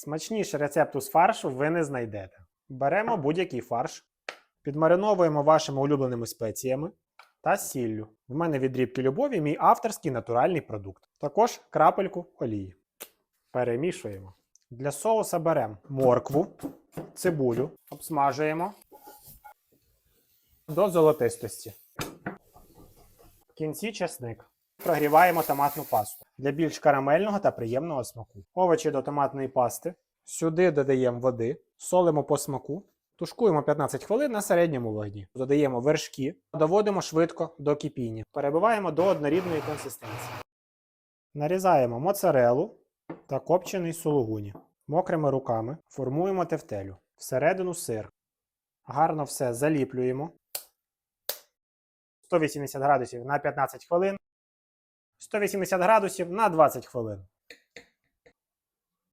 Смачніший рецепту з фаршу ви не знайдете. Беремо будь-який фарш, підмариновуємо вашими улюбленими спеціями та сіллю. В мене від дрібки любові мій авторський натуральний продукт. Також крапельку олії. Перемішуємо. Для соуса беремо моркву, цибулю, обсмажуємо до золотистості. В кінці чесник. Прогріваємо томатну пасту для більш карамельного та приємного смаку. Овочі до томатної пасти. Сюди додаємо води, солимо по смаку, тушкуємо 15 хвилин на середньому вогні. Додаємо вершки, доводимо швидко до кипіння. Перебиваємо до однорідної консистенції. Нарізаємо моцарелу та копчений сулугуні. Мокрими руками формуємо тефтелю. Всередину сир. Гарно все заліплюємо. 180 градусів на 15 хвилин. 180 градусів на 20 хвилин.